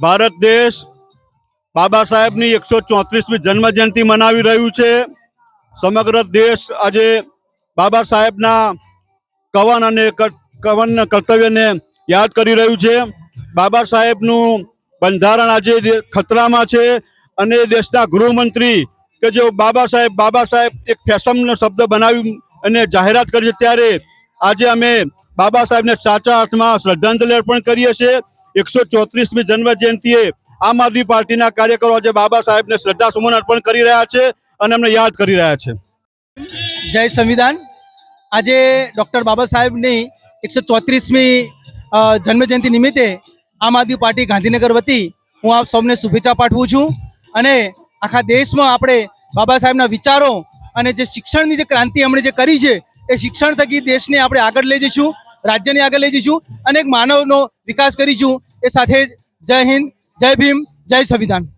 ભારત દેશ બાબા સાહેબની એકસો ચોત્રીસમી જન્મ જયંતિ મનાવી રહ્યું છે. સમગ્ર દેશ આજે બાબા સાહેબના કવન અને કવન કર્તવ્યને યાદ કરી રહ્યું છે. બાબા સાહેબનું બંધારણ આજે ખતરામાં છે અને દેશના ગૃહમંત્રી કે જો બાબા સાહેબ બાબા સાહેબ એક ફેશનનો શબ્દ બનાવી અને જાહેરાત કરી છે, ત્યારે આજે અમે બાબા સાહેબને સાચા અર્થમાં શ્રદ્ધાંજલિ અર્પણ કરીએ છીએ. એકસો ચોત્રીસમી જન્મ જયંતિએ આમ આદમી પાર્ટીના કાર્યકરો આજે બાબા સાહેબને શ્રદ્ધાસુમન અર્પણ કરી રહ્યા છે અને એમને યાદ કરી રહ્યા છે. જય સંવિધાન. આજે ડૉક્ટર બાબા સાહેબની એકસો ચોત્રીસમી જન્મજયંતિ નિમિત્તે આમ આદમી પાર્ટી ગાંધીનગર વતી હું આપ સૌને શુભેચ્છા પાઠવું છું અને આખા દેશમાં આપણે બાબા સાહેબના વિચારો અને જે શિક્ષણની જે ક્રાંતિ એમણે જે કરી છે, એ શિક્ષણ થકી દેશને આપણે આગળ લઈ જઈશું. રાજ્યને આગળ લઈ જઈશું અને એક માનવનો વિકાસ કરીશું. એ સાથે જ જય હિન્દ, જય ભીમ, જય સંવિધાન.